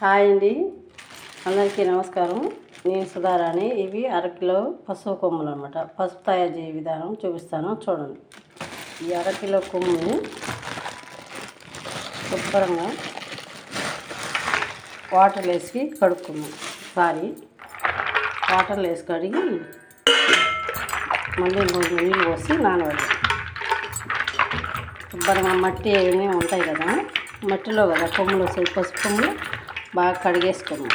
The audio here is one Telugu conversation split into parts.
హాయ్ అండి. అందరికీ నమస్కారం. నేను సుధారాణి. ఇవి అరకిలో పసుపు కొమ్ములు అనమాట పసుపు తయారు చేయ విధానం చూపిస్తాను. చూడండి. ఈ అరకిలో కొమ్ముని శుభ్రంగా వాటర్ వేసి కడుక్కున్నాం సారీ వాటర్ వేసి కడిగి మళ్ళీ కొంచెం నీళ్ళు పోసి నానబెట్టాం శుభ్రంగా మట్టి అవన్నీ ఉంటాయి కదా మట్టిలో కదా కొమ్ములు వస్తాయి. పసుపు కొమ్ములు బాగా కడిగేసుకున్నాం.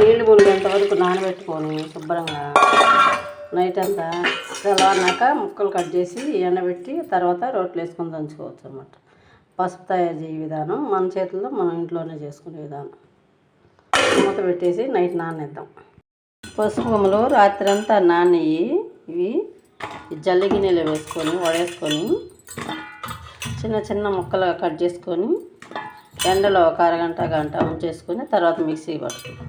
నీళ్ళు మునిగేంత వరకు నానబెట్టుకొని శుభ్రంగా. నైట్ అంతా తెల్లవారినాక ముక్కలు కట్ చేసి ఎండబెట్టి తర్వాత రోట్లు వేసుకొని దంచుకోవచ్చు అనమాట పసుపు తయారు చేయ విధానం మన చేతుల్లో మనం ఇంట్లోనే చేసుకునే విధానం. మూత పెట్టేసి నైట్ నానేద్దాం. పసుపు రాత్రంతా రాత్రి ఇవి జల్లి గిన్నెలో వేసుకొని వడేసుకొని చిన్న చిన్న ముక్కలుగా కట్ చేసుకొని ఎండలో ఒక అరగంట గంట ఉంచేసుకొని తర్వాత మిక్సీ పట్టుకుంటాం.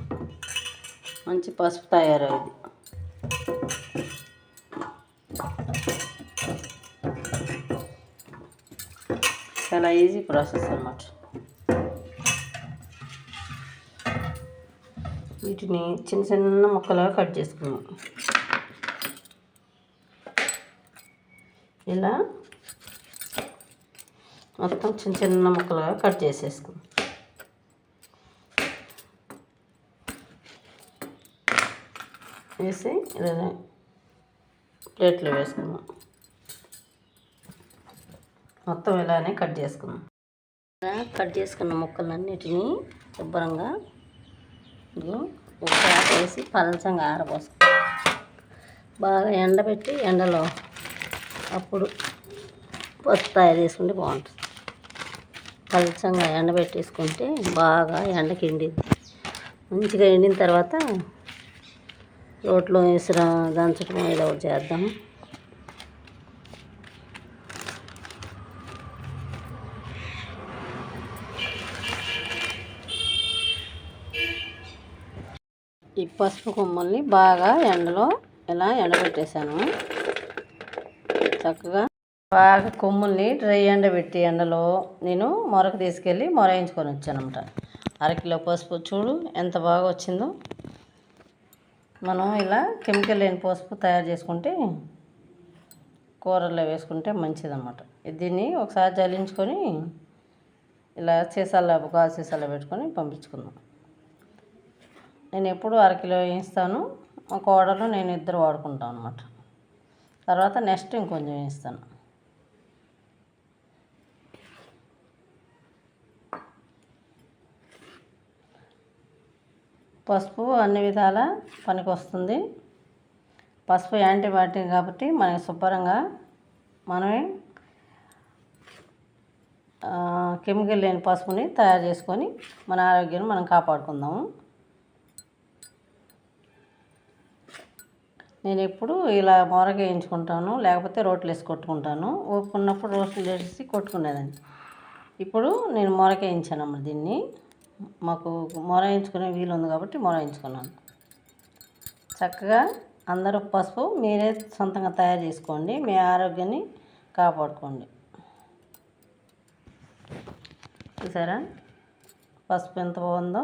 మంచి పసుపు తయారయ్యేది. చాలా ఈజీ ప్రాసెస్ అన్నమాట. వీటిని చిన్న చిన్న ముక్కలుగా కట్ చేసుకున్నాం ఇలా మొత్తం చిన్న చిన్న ముక్కలుగా కట్ చేసేసుకున్నాం వేసి ఇలా ప్లేట్లో వేసుకున్నాం మొత్తం ఇలానే కట్ చేసుకున్నాం ఇలా కట్ చేసుకున్న ముక్కలన్నిటినీ శుభ్రంగా ఇదిగో ఉప్పు వేసి పలచంగా ఆరబోసుకో బాగా ఎండబెట్టి ఎండలో అప్పుడు పసుపు తయారు చేసుకుంటే బాగుంటుంది. పలచంగా ఎండబెట్టేసుకుంటే బాగా ఎండకి ఎండింది మంచిగా ఎండిన తర్వాత రోట్లో వేసిన దంచడం ఏదో ఒకటి చేద్దాం. ఈ పసుపు కొమ్మల్ని బాగా ఎండలో ఇలా ఎండబెట్టేశాను. చక్కగా బాగా కొమ్ముల్ని డ్రై ఎండబెట్టి ఎండలో నేను మొరకు తీసుకెళ్ళి మొరాయించుకొని వచ్చాను అనమాట అరకిలో పసుపు చూడు ఎంత బాగా వచ్చిందో. మనం ఇలా కెమికల్ లేని పసుపు తయారు చేసుకుంటే కూరల్లో వేసుకుంటే మంచిదన్నమాట. దీన్ని ఒకసారి జల్లించుకొని ఇలా సీసాల్లో గాజు సీసాల్లో పెట్టుకొని పంపించుకుందాం. నేను ఎప్పుడు అరకిలో వేయిస్తాను. ఒక కోడలు నేను ఇద్దరు వాడుకుంటాం అనమాట తర్వాత నెక్స్ట్ ఇంకొంచెం వేయిస్తాను. పసుపు అన్ని విధాల పనికి వస్తుంది పసుపు యాంటీబయాటిక్ కాబట్టి మనకి శుభ్రంగా మనమే కెమికల్ లేని పసుపుని తయారు చేసుకొని మన ఆరోగ్యాన్ని మనం కాపాడుకుందాము. నేను ఎప్పుడు ఇలా మొరగ వేయించుకుంటాను లేకపోతే రోట్లు వేసి కొట్టుకుంటాను. ఓపిక ఉన్నప్పుడు రోట్లు వేసి కొట్టుకునేదాన్ని. ఇప్పుడు నేను మొరకేయించాను అమ్మ దీన్ని. మాకు మొర వేయించుకునే వీలు ఉంది కాబట్టి మొర వేయించుకున్నాను. చక్కగా అందరూ పసుపు మీరే సొంతంగా తయారు చేసుకోండి మీ ఆరోగ్యాన్ని కాపాడుకోండి. చూసారా? పసుపు ఎంత బాగుందో?